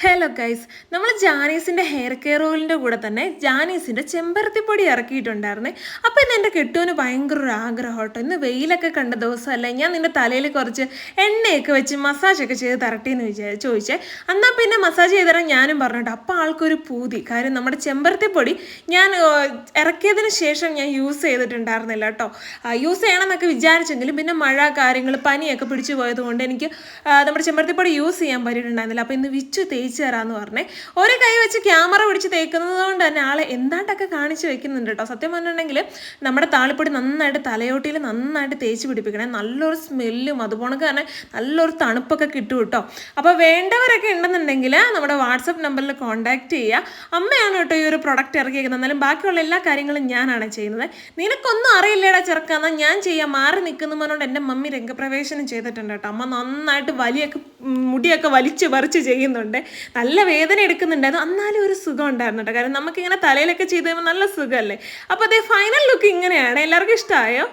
Hello guys നമ്മൾ ജാനീസിന്റെ hair care ഓയിലിന്റെ കൂടെ തന്നെ ജാനീസിന്റെ ചെമ്പരത്തിപ്പൊടി ഇറക്കിയിട്ടുണ്ടായിരുന്നേ. അപ്പോൾ ഇന്ന് എന്റെ കെട്ടുവിന് ഭയങ്കര ഒരു ആഗ്രഹം കേട്ടോ. ഇന്ന് വെയിലൊക്കെ കണ്ട ദിവസമല്ലേ ഞാൻ നിന്റെ തലയിൽ കുറച്ച് എണ്ണയൊക്കെ വെച്ച് മസാജൊക്കെ ചെയ്ത് തരട്ടെ എന്ന് വിചാരിച്ചു ചോദിച്ചേ. എന്നാൽ പിന്നെ മസാജ് ചെയ്ത് തരാൻ ഞാനും പറഞ്ഞിട്ട് അപ്പോൾ ആൾക്കൊരു പൂതി. കാര്യം നമ്മുടെ ചെമ്പരത്തിപ്പൊടി ഞാൻ ഇറക്കിയതിന് ശേഷം ഞാൻ യൂസ് ചെയ്തിട്ടുണ്ടായിരുന്നില്ല കേട്ടോ. യൂസ് ചെയ്യണമെന്നൊക്കെ വിചാരിച്ചെങ്കിലും പിന്നെ മഴ കാര്യങ്ങൾ പനിയൊക്കെ പിടിച്ചു പോയത് കൊണ്ട് എനിക്ക് നമ്മുടെ ചെമ്പരത്തിപ്പൊടി യൂസ് ചെയ്യാൻ പറ്റിയിട്ടുണ്ടായിരുന്നില്ല. അപ്പോൾ ഇന്ന് വിച്ചു തേച്ച് തരാമെന്ന് പറഞ്ഞേ. ഒരു കൈ വെച്ച് ക്യാമറ പിടിച്ച് തേക്കുന്നത് കൊണ്ട് തന്നെ ആളെ എന്താണ്ടൊക്കെ കാണിച്ച് വെക്കുന്നുണ്ട് കേട്ടോ. സത്യം പറഞ്ഞിട്ടുണ്ടെങ്കിൽ നമ്മുടെ താളിപ്പൊടി നന്നായിട്ട് തലയോട്ടിയിൽ നന്നായിട്ട് തേച്ച് പിടിപ്പിക്കണേ. നല്ലൊരു സ്മെല്ലും അതുപോലെ തന്നെ നല്ലൊരു തണുപ്പൊക്കെ കിട്ടും കേട്ടോ. അപ്പോൾ വേണ്ടവരൊക്കെ ഉണ്ടെന്നുണ്ടെങ്കിൽ നമ്മുടെ വാട്സപ്പ് നമ്പറിൽ കോൺടാക്ട് ചെയ്യുക. അമ്മയാണ് കേട്ടോ ഈ ഒരു പ്രൊഡക്റ്റ് ഇറക്കിയിരിക്കുന്നത് എന്നാലും ബാക്കിയുള്ള എല്ലാ കാര്യങ്ങളും ഞാനാണ് ചെയ്യുന്നത്. നിനക്കൊന്നും അറിയില്ലേടാ ചെറുക്കാന്ന് ഞാൻ ചെയ്യാൻ മാറി നിൽക്കുന്നു പറഞ്ഞുകൊണ്ട് എന്റെ മമ്മി രംഗപ്രവേശനം ചെയ്തിട്ടുണ്ട് കേട്ടോ. അമ്മ നന്നായിട്ട് വലിയൊക്കെ മുടിയൊക്കെ വലിച്ച് പറിച്ച് ചെയ്യുന്നുണ്ട്. നല്ല വേദന എടുക്കുന്നുണ്ടായിരുന്നു എന്നാലും ഒരു സുഖം ഉണ്ടായിരുന്നു കേട്ടോ. കാരണം നമുക്കിങ്ങനെ തലയിലൊക്കെ ചെയ്ത് നല്ല സുഖമല്ലേ? അപ്പോൾ അതേ ഫൈനൽ ലുക്ക് ഇങ്ങനെയാണ്. എല്ലാവർക്കും ഇഷ്ടമായോ?